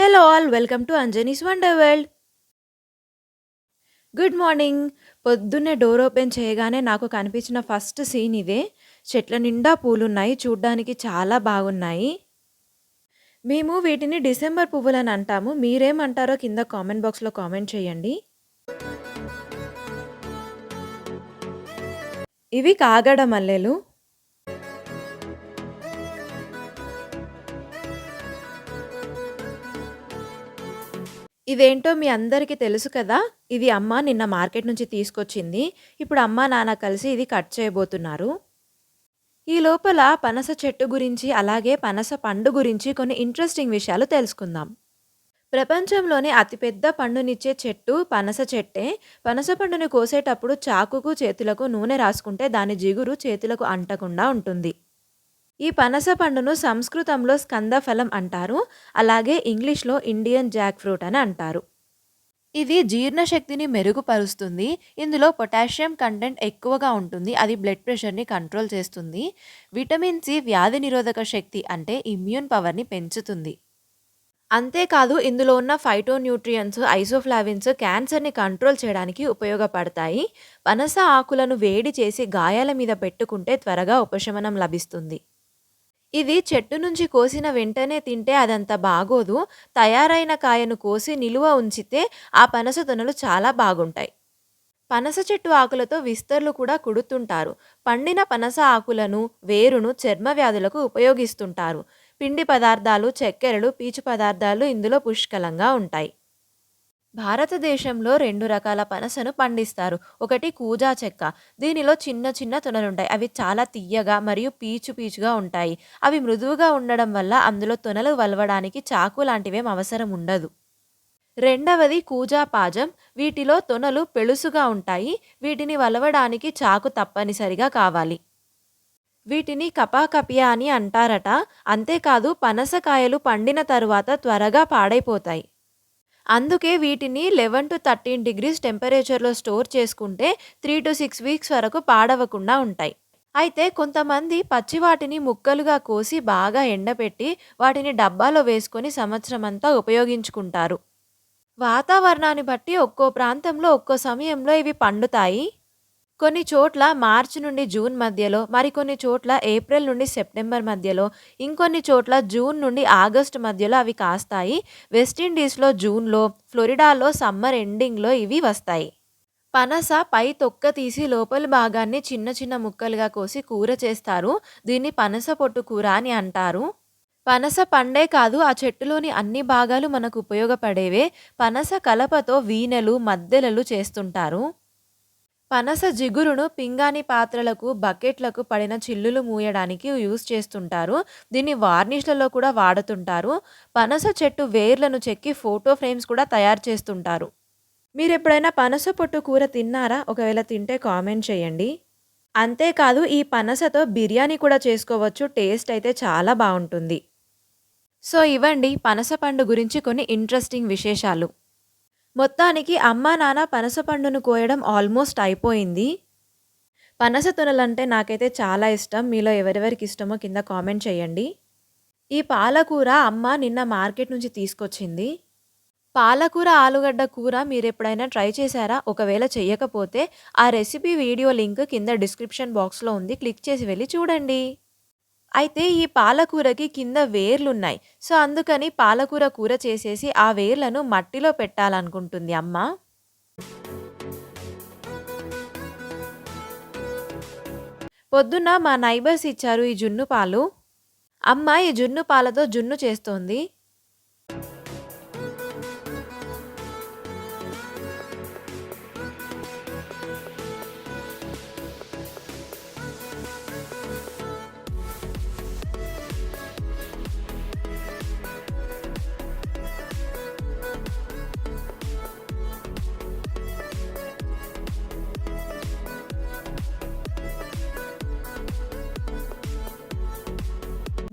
Hello all welcome to Anjani's wonder world. Good morning. పొద్దున్నే door open చేయగానే నాకు కనిపించిన ఫస్ట్ సీన్ ఇదే. చెట్ల నిండా పూలున్నాయి. చూడ్డానికి చాలా బాగున్నాయి. మేము వీటిని డిసెంబర్ పువ్వులని అంటాము. మీరేమంటారో కింద కామెంట్ బాక్స్‌లో కామెంట్ చేయండి. ఇవి కాగడ మల్లెలు. ఇదేంటో మీ అందరికీ తెలుసు కదా! ఇది అమ్మ నిన్న మార్కెట్ నుంచి తీసుకొచ్చింది. ఇప్పుడు అమ్మ, నాన్న కలిసి ఇది కట్ చేయబోతున్నారు. ఈ లోపల పనస చెట్టు గురించి, అలాగే పనస పండు గురించి కొన్ని ఇంట్రెస్టింగ్ విషయాలు తెలుసుకుందాం. ప్రపంచంలోనే అతిపెద్ద పండునిచ్చే చెట్టు పనస చెట్టే. పనస పండుని కోసేటప్పుడు చాకుకు, చేతులకు నూనె రాసుకుంటే దాని జిగురు చేతులకు అంటకుండా ఉంటుంది. ఈ పనస పండును సంస్కృతంలో స్కందఫలం అంటారు. అలాగే ఇంగ్లీష్‌లో ఇండియన్ జాక్ ఫ్రూట్ అని అంటారు. ఇది జీర్ణశక్తిని మెరుగుపరుస్తుంది. ఇందులో పొటాషియం కంటెంట్ ఎక్కువగా ఉంటుంది. అది బ్లడ్ ప్రెషర్‌ని కంట్రోల్ చేస్తుంది. విటమిన్ సి వ్యాధి నిరోధక శక్తి అంటే ఇమ్యూన్ పవర్‌ని పెంచుతుంది. అంతేకాదు ఇందులో ఉన్న ఫైటోన్యూట్రియన్స్ ఐసోఫ్లావిన్స్ క్యాన్సర్‌ని కంట్రోల్ చేయడానికి ఉపయోగపడతాయి. పనస ఆకులను వేడి చేసి గాయాల మీద పెట్టుకుంటే త్వరగా ఉపశమనం లభిస్తుంది. ఇది చెట్టు నుంచి కోసిన వెంటనే తింటే అదంత బాగోదు. తయారైన కాయను కోసి నిలువ ఉంచితే ఆ పనస తొనలు చాలా బాగుంటాయి. పనస చెట్టు ఆకులతో విస్తర్లు కూడా కుడుతుంటారు. పండిన పనస ఆకులను, వేరును చర్మ వ్యాధులకు ఉపయోగిస్తుంటారు. పిండి పదార్థాలు, చక్కెరలు, పీచు పదార్థాలు ఇందులో పుష్కలంగా ఉంటాయి. భారతదేశంలో రెండు రకాల పనసను పండిస్తారు. ఒకటి కూజా చెక్క. దీనిలో చిన్న చిన్న తొనలుంటాయి. అవి చాలా తియ్యగా మరియు పీచు పీచుగా ఉంటాయి. అవి మృదువుగా ఉండడం వల్ల అందులో తొనలు వలవడానికి చాకు లాంటివేం అవసరం ఉండదు. రెండవది కూజా పాజం. వీటిలో తొనలు పెళుసుగా ఉంటాయి. వీటిని వలవడానికి చాకు తప్పనిసరిగా కావాలి. వీటిని కపాకపియా అని అంటారట. అంతేకాదు పనసకాయలు పండిన తరువాత త్వరగా పాడైపోతాయి. అందుకే వీటిని 11-13 డిగ్రీస్ టెంపరేచర్‌లో స్టోర్ చేసుకుంటే 3-6 వీక్స్ వరకు పాడవకుండా ఉంటాయి. అయితే కొంతమంది పచ్చి వాటిని ముక్కలుగా కోసి బాగా ఎండబెట్టి వాటిని డబ్బాలో వేసుకొని సంవత్సరమంతా ఉపయోగించుకుంటారు. వాతావరణాన్ని బట్టి ఒక్కో ప్రాంతంలో ఒక్కో సమయంలో ఇవి పండుతాయి. కొన్ని చోట్ల మార్చి నుండి జూన్ మధ్యలో, మరికొన్ని చోట్ల ఏప్రిల్ నుండి సెప్టెంబర్ మధ్యలో, ఇంకొన్ని చోట్ల జూన్ నుండి ఆగస్టు మధ్యలో అవి కాస్తాయి. వెస్టిండీస్‌లో జూన్‌లో, ఫ్లోరిడాలో సమ్మర్ ఎండింగ్‌లో ఇవి వస్తాయి. పనస పై తొక్క తీసి లోపలి భాగాన్ని చిన్న చిన్న ముక్కలుగా కోసి కూర చేస్తారు. దీన్ని పనస పొట్టు కూర అని అంటారు. పనస పండే కాదు ఆ చెట్టులోని అన్ని భాగాలు మనకు ఉపయోగపడేవే. పనస కలపతో వీనెలు మద్దెలలు చేస్తుంటారు. పనస జిగురును పింగాణి పాత్రలకు, బకెట్లకు పడిన చిల్లులు మూయడానికి యూజ్ చేస్తుంటారు. దీన్ని వార్నిష్‌లలో కూడా వాడుతుంటారు. పనస చెట్టు వేర్లను చెక్కి ఫోటో ఫ్రేమ్స్ కూడా తయారు చేస్తుంటారు. మీరు ఎప్పుడైనా పనస పొట్టు కూర తిన్నారా? ఒకవేళ తింటే కామెంట్ చేయండి. అంతేకాదు ఈ పనసతో బిర్యానీ కూడా చేసుకోవచ్చు. టేస్ట్ అయితే చాలా బాగుంటుంది సో ఇవ్వండి పనస పండు గురించి కొన్ని ఇంట్రెస్టింగ్ విశేషాలు. మొత్తానికి అమ్మా, నాన్న పనస పండును కోయడం ఆల్మోస్ట్ అయిపోయింది. పనస తునలంటే నాకైతే చాలా ఇష్టం. మీలో ఎవరెవరికి ఇష్టమో కింద కామెంట్ చేయండి. ఈ పాలకూర అమ్మ నిన్న మార్కెట్ నుంచి తీసుకొచ్చింది. పాలకూర, ఆలుగడ్డ కూర మీరు ఎప్పుడైనా ట్రై చేశారా? ఒకవేళ చెయ్యకపోతే ఆ రెసిపీ వీడియో లింక్ కింద డిస్క్రిప్షన్ బాక్స్‌లో ఉంది. క్లిక్ చేసి వెళ్ళి చూడండి. అయితే ఈ పాలకూరకి కింద వేర్లున్నాయి. సో అందుకని పాలకూర కూర చేసేసి ఆ వేర్లను మట్టిలో పెట్టాలనుకుంటుంది అమ్మ. పొద్దున్న మా నైబర్స్ ఇచ్చారు ఈ జున్ను పాలు. అమ్మ ఈ జున్ను పాలతో జున్ను చేస్తోంది.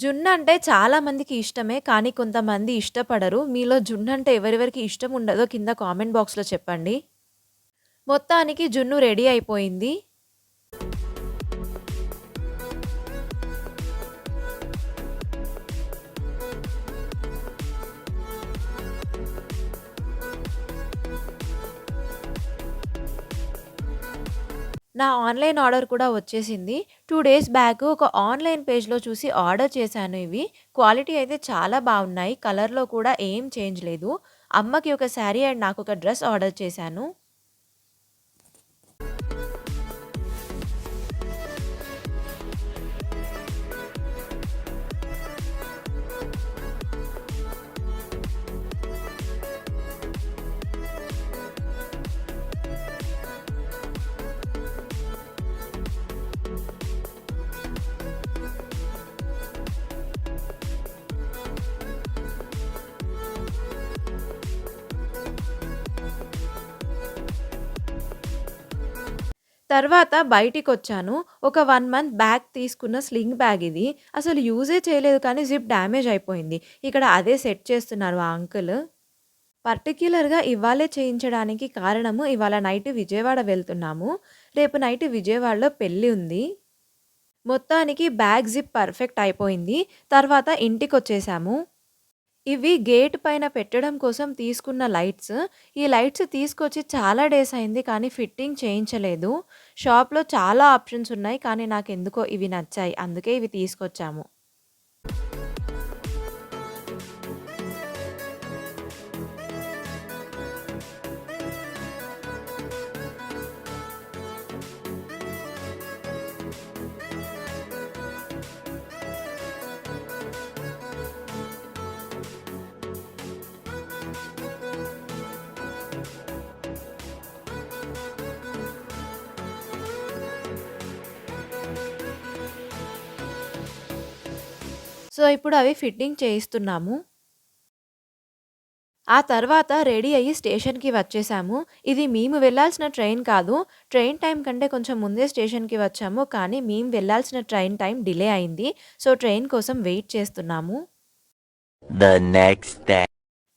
జున్నంటే చాలా మందికి ఇష్టమే. కానీ కొంతమంది ఇష్టపడరు. మీలో జున్ను అంటే ఎవరెవరికి ఇష్టం ఉండదో కింద కామెంట్ బాక్స్‌లో చెప్పండి. మొత్తానికి జున్ను రెడీ అయిపోయింది. నా ఆన్‌లైన్ ఆర్డర్ కూడా వచ్చేసింది. టూ డేస్ బ్యాక్ ఒక ఆన్‌లైన్ పేజ్‌లో చూసి ఆర్డర్ చేశాను ఇవి. క్వాలిటీ అయితే చాలా బాగున్నాయి కలర్‌లో కూడా ఏం చేంజ్ లేదు. అమ్మకి ఒక శారీ అండ్ నాకు ఒక డ్రెస్ ఆర్డర్ చేశాను. తర్వాత బయటికి వచ్చాను ఒక వన్ మంత్ బ్యాగ్ తీసుకున్న స్లింగ్ బ్యాగ్ ఇది. అసలు యూజే చేయలేదు కానీ జిప్ డ్యామేజ్ అయిపోయింది. ఇక్కడ అదే సెట్ చేస్తున్నారు ఆ అంకుల్. పర్టిక్యులర్‌గా ఇవాళే చేయించడానికి కారణము ఇవాళ నైట్ విజయవాడ వెళ్తున్నాము. రేపు నైట్ విజయవాడలో పెళ్ళి ఉంది. మొత్తానికి బ్యాగ్ జిప్ పర్ఫెక్ట్ అయిపోయింది. తర్వాత ఇంటికి వచ్చేసాము ఇవి గేట్ పైన పెట్టడం కోసం తీసుకున్న లైట్స్. ఈ లైట్స్ తీసుకొచ్చి చాలా డేస్ అయింది కానీ ఫిట్టింగ్ చేయించలేదు. షాప్‌లో చాలా ఆప్షన్స్ ఉన్నాయి. కానీ నాకు ఎందుకో ఇవి నచ్చాయి. అందుకే ఇవి తీసుకొచ్చాము. సో, ఇప్పుడు అవి ఫిట్టింగ్ చేయిస్తున్నాము. ఆ తర్వాత రెడీ అయ్యి స్టేషన్‌కి వచ్చేసాము. ఇది మేము వెళ్ళాల్సిన ట్రైన్ కాదు. ట్రైన్ టైం కంటే కొంచెం ముందే స్టేషన్‌కి వచ్చాము. కానీ మేము వెళ్ళాల్సిన ట్రైన్ టైం డిలే అయింది. సో, ట్రైన్ కోసం వెయిట్ చేస్తున్నాము.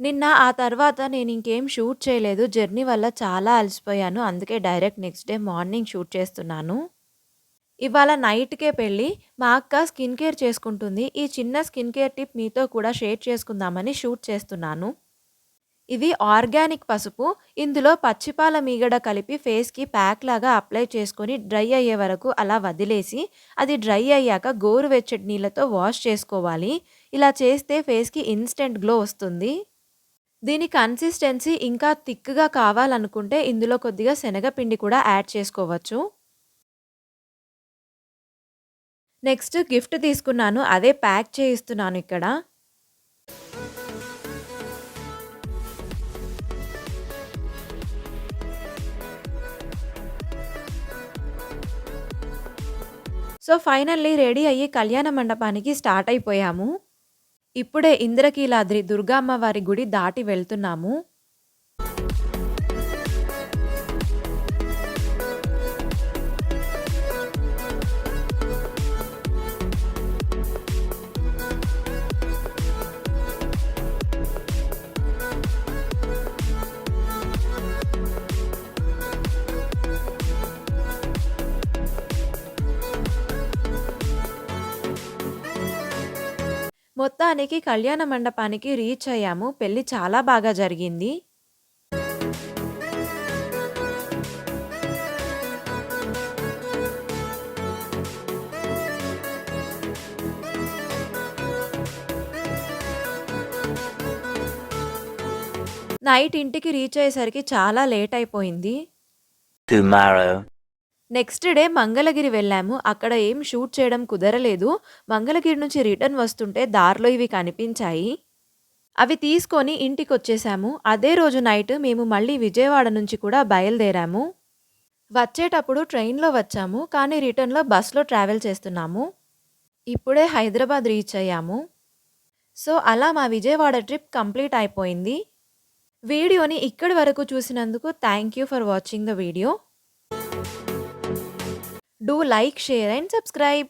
నిన్న ఆ తర్వాత నేనింకేం షూట్ చేయలేదు. జర్నీ వల్ల చాలా అలసిపోయాను. అందుకే direct next day morning shoot చేస్తున్నాను. ఇవాళ నైట్‌కే పెళ్ళి మా అక్క స్కిన్ కేర్ చేసుకుంటుంది. ఈ చిన్న స్కిన్ కేర్ టిప్ మీతో కూడా షేర్ చేసుకుందామని షూట్ చేస్తున్నాను. ఇది ఆర్గానిక్ పసుపు. ఇందులో పచ్చిపాల మీగడ కలిపి ఫేస్‌కి ప్యాక్ లాగా అప్లై చేసుకొని డ్రై అయ్యే వరకు అలా వదిలేసి, అది డ్రై అయ్యాక గోరువెచ్చటి నీళ్ళతో వాష్ చేసుకోవాలి. ఇలా చేస్తే ఫేస్‌కి ఇన్స్టెంట్ గ్లో వస్తుంది. దీని కన్సిస్టెన్సీ ఇంకా థిక్‌గా కావాలనుకుంటే ఇందులో కొద్దిగా శనగపిండి కూడా యాడ్ చేసుకోవచ్చు. నెక్స్ట్ గిఫ్ట్ తీసుకున్నాను. అదే ప్యాక్ చేయిస్తున్నాను ఇక్కడ. సో, ఫైనల్లీ రెడీ అయ్యి కళ్యాణ మండపానికి స్టార్ట్ అయిపోయాము. ఇప్పుడే ఇంద్రకీలాద్రి దుర్గామ్మవారి గుడి దాటి వెళ్తున్నాము. మొత్తానికి కళ్యాణ మండపానికి రీచ్ అయ్యాము. పెళ్ళి చాలా బాగా జరిగింది. నైట్ ఇంటికి రీచ్ అయ్యేసరికి చాలా లేట్ అయిపోయింది. టుమారో నెక్స్ట్ డే మంగళగిరి వెళ్ళాము. అక్కడ ఏం షూట్ చేయడం కుదరలేదు. మంగళగిరి నుంచి రిటర్న్ వస్తుంటే దారిలో ఇవి కనిపించాయి. అవి తీసుకొని ఇంటికి వచ్చేసాము అదే రోజు నైట్ మేము మళ్ళీ విజయవాడ నుంచి కూడా బయలుదేరాము. వచ్చేటప్పుడు ట్రైన్‌లో వచ్చాము. కానీ రిటర్న్‌లో బస్‌లో ట్రావెల్ చేస్తున్నాము. ఇప్పుడే హైదరాబాద్ రీచ్ అయ్యాము. సో, అలా మా విజయవాడ ట్రిప్ కంప్లీట్ అయిపోయింది. వీడియోని ఇక్కడి వరకు చూసినందుకు thank you for watching the video. Do like share and subscribe